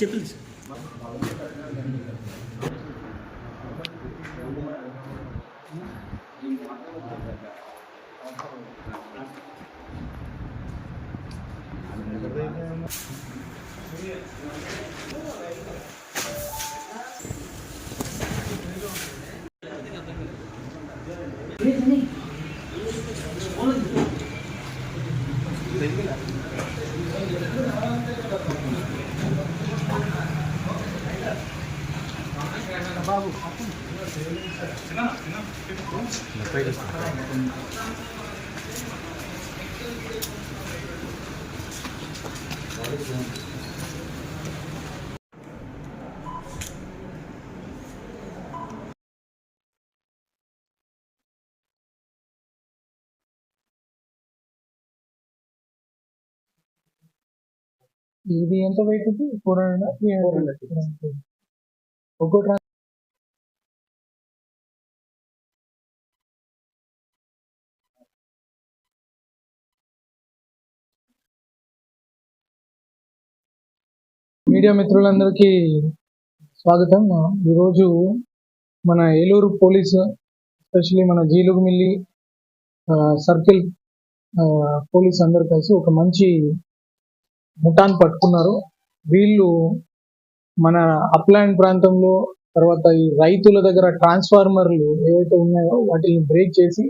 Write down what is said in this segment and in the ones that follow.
చెప్పండి సార్ ఇది ఎంత weight four hundred three hundred ఒక్కో మీడియా మిత్రులందరికీ స్వాగతం. ఈరోజు మన ఏలూరు పోలీసు ఎస్పెషలీ మన జీలుగుమిల్లి ఆ, సర్కిల్ ఆ, పోలీస్ అందరు కలిసి ఒక మంచి ముఠాన్ని పట్టుకున్నారు. వీళ్ళు మన అప్లాండ్ ప్రాంతంలో తర్వాత ఈ రైతుల దగ్గర ట్రాన్స్ఫార్మర్లు ఏవైతే ఉన్నాయో వాటిని బ్రేక్ చేసి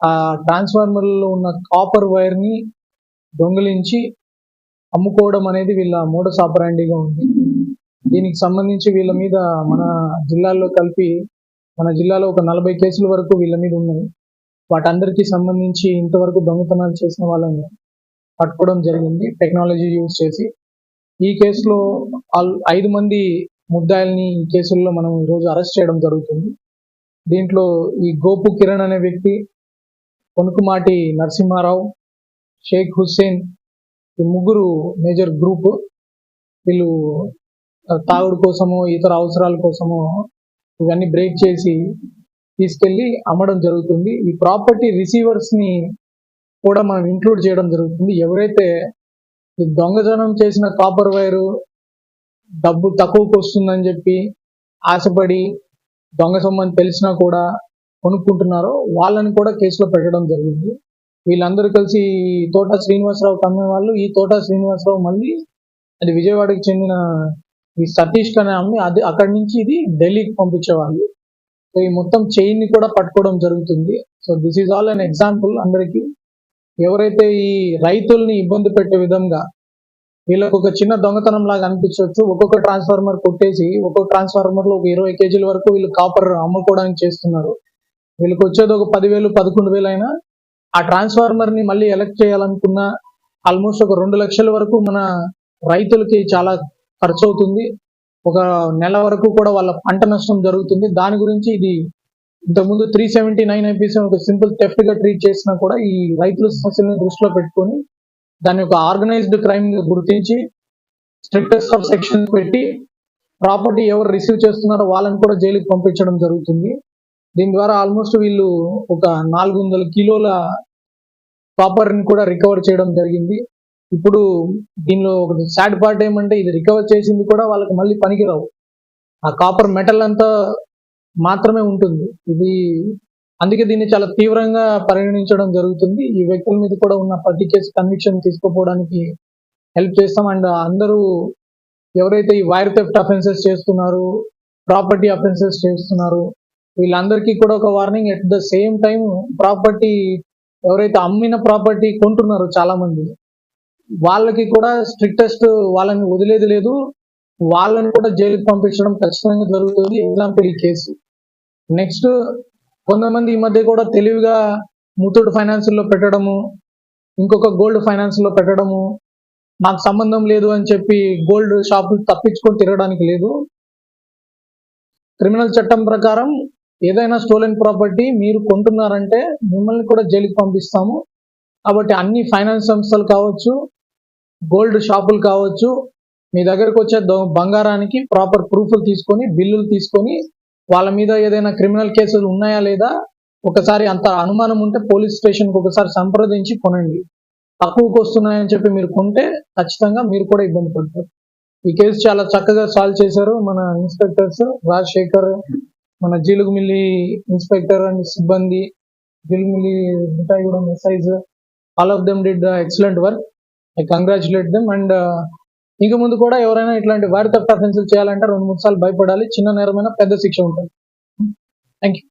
ఆ ట్రాన్స్ఫార్మర్లో ఉన్న కాపర్ వైర్ని దొంగిలించి అమ్ముకోవడం అనేది వీళ్ళ మూడ సాపరాండిగా ఉంది. దీనికి సంబంధించి వీళ్ళ మీద మన జిల్లాల్లో కలిపి మన జిల్లాలో ఒక నలభై కేసుల వరకు వీళ్ళ మీద ఉన్నాయి. వాటందరికీ సంబంధించి ఇంతవరకు దొంగతనాలు చేసిన వాళ్ళని పట్టుకోవడం జరిగింది. టెక్నాలజీ యూజ్ చేసి. ఈ కేసులో ఐదు మంది ముద్దాయిల్ని ఈ కేసుల్లో మనం ఈరోజు అరెస్ట్ చేయడం జరుగుతుంది. దీంట్లో ఈ గోపు కిరణ్ అనే వ్యక్తి కొనుకుమాటి నరసింహారావు షేక్ హుస్సేన్ ఈ ముగ్గురు మేజర్ గ్రూప్ వీళ్ళు తాగుడు కోసము ఇతర అవసరాల కోసము ఇవన్నీ బ్రేక్ చేసి తీసుకెళ్ళి అమ్మడం జరుగుతుంది. ఈ ప్రాపర్టీ రిసీవర్స్ని కూడా మనం ఇంక్లూడ్ చేయడం జరుగుతుంది. ఎవరైతే ఈ దొంగతనం చేసిన కాపర్ వైరు డబ్బు తక్కువకు వస్తుందని చెప్పి ఆశపడి దొంగ సొమ్మని తెలిసినా కూడా కొనుక్కుంటున్నారో వాళ్ళని కూడా కేసులో పెట్టడం జరిగింది. వీళ్ళందరూ కలిసి ఈ తోట శ్రీనివాసరావు కమ్మే వాళ్ళు ఈ తోట శ్రీనివాసరావు మళ్ళీ అది విజయవాడకి చెందిన ఈ సతీష్ అనే అమ్మి అది అక్కడి నుంచి ఇది ఢిల్లీకి పంపించేవాళ్ళు. సో ఈ మొత్తం చైన్ని కూడా పట్టుకోవడం జరుగుతుంది. So this is all an example అందరికీ. ఎవరైతే ఈ రైతుల్ని ఇబ్బంది పెట్టే విధంగా వీళ్ళకు ఒక చిన్న దొంగతనం లాగా అనిపించవచ్చు. ఒక్కొక్క ట్రాన్స్ఫార్మర్ కొట్టేసి ఒక్కొక్క ట్రాన్స్ఫార్మర్లో ఒక ఇరవై కేజీల వరకు వీళ్ళు కాపర్ అమ్ముకోవడానికి చేస్తున్నారు. వీళ్ళకి వచ్చేది ఒక పదివేలు పదకొండు వేలు అయినా ఆ ట్రాన్స్ఫార్మర్ని మళ్ళీ ఎలక్ట్ చేయాలనుకున్న ఆల్మోస్ట్ ఒక రెండు లక్షల వరకు మన రైతులకి చాలా ఖర్చు అవుతుంది ఒక నెల వరకు కూడా వాళ్ళ పంట నష్టం జరుగుతుంది. దాని గురించి ఇది ఇంతకుముందు త్రీ సెవెంటీ నైన్ ఐపీసీ ఒక సింపుల్ థెఫ్ట్గా ట్రీట్ చేసినా కూడా ఈ రైతుల సమస్యలను దృష్టిలో పెట్టుకొని దాన్ని ఒక ఆర్గనైజ్డ్ క్రైమ్ గుర్తించి స్ట్రిక్టెస్ట్ ఆఫ్ సెక్షన్ పెట్టి ప్రాపర్టీ ఎవరు రిసీవ్ చేస్తున్నారో వాళ్ళని కూడా జైలుకి పంపించడం జరుగుతుంది. దీని ద్వారా ఆల్మోస్ట్ వీళ్ళు ఒక నాలుగు వందల కిలోల కాపర్ని కూడా రికవర్ చేయడం జరిగింది. ఇప్పుడు దీనిలో ఒక సాడ్ పార్ట్ ఏమంటే ఇది రికవర్ చేసింది కూడా వాళ్ళకి మళ్ళీ పనికిరావు. ఆ కాపర్ మెటల్ అంతా మాత్రమే ఉంటుంది. ఇది అందుకే దీన్ని చాలా తీవ్రంగా పరిగణించడం జరుగుతుంది. ఈ వ్యక్తుల మీద కూడా ఉన్న ప్రతి కేసు కన్విక్షన్ తీసుకుపోవడానికి హెల్ప్ చేస్తాం. అండ్ అందరూ ఎవరైతే ఈ వైర్ థెఫ్ట్ అఫెన్సెస్ చేస్తున్నారు ప్రాపర్టీ అఫెన్సెస్ చేస్తున్నారు వీళ్ళందరికీ కూడా ఒక warning at the same time property ఎవరైతే అమ్మిన ప్రాపర్టీ కొంటున్నారో చాలా మంది వాళ్ళకి కూడా స్ట్రిక్టెస్ట్ వాళ్ళని వదిలేది లేదు. వాళ్ళని కూడా జైలుకి పంపించడం ఖచ్చితంగా జరుగుతుంది. ఎగ్జాంపుల్ ఈ కేసు నెక్స్ట్ కొంతమంది ఈ మధ్య కూడా తెలివిగా ముత్తూట్ ఫైనాన్స్లో పెట్టడము ఇంకొక గోల్డ్ ఫైనాన్స్లో పెట్టడము నాకు సంబంధం లేదు అని చెప్పి గోల్డ్ షాపులు తప్పించుకొని తిరగడానికి లేదు. క్రిమినల్ చట్టం ప్రకారం ఏదైనా స్టోలెన్ ప్రాపర్టీ మీరు కొంటున్నారంటే మిమ్మల్ని కూడా జైలుకి పంపిస్తాము. కాబట్టి అన్ని ఫైనాన్స్ సంస్థలు కావచ్చు గోల్డ్ షాపులు కావచ్చు మీ దగ్గరకు వచ్చే బంగారానికి ప్రాపర్ ప్రూఫ్లు తీసుకొని బిల్లులు తీసుకొని వాళ్ళ మీద ఏదైనా క్రిమినల్ కేసులు ఉన్నాయా లేదా ఒకసారి అంత అనుమానం ఉంటే పోలీస్ స్టేషన్కి ఒకసారి సంప్రదించి కొనండి. తక్కువకు వస్తున్నాయని చెప్పి మీరు కొంటే ఖచ్చితంగా మీరు కూడా ఇబ్బంది పడతారు. ఈ కేసు చాలా చక్కగా సాల్వ్ చేశారు మన ఇన్స్పెక్టర్స్ రాజశేఖర్ మన జీలుగుమిల్లి ఇన్స్పెక్టర్ అండ్ సిబ్బంది Jeelugumilli Mithaigudem SIs all of them did excellent work I congratulate them and ఇంక ముందు కూడా ఎవరైనా ఇట్లాంటి వారి తప్ప అఫెన్సులు చేయాలంటే రెండు మూడు సార్లు భయపడాలి. చిన్న నేరమైన పెద్ద శిక్ష ఉంటుంది. Thank you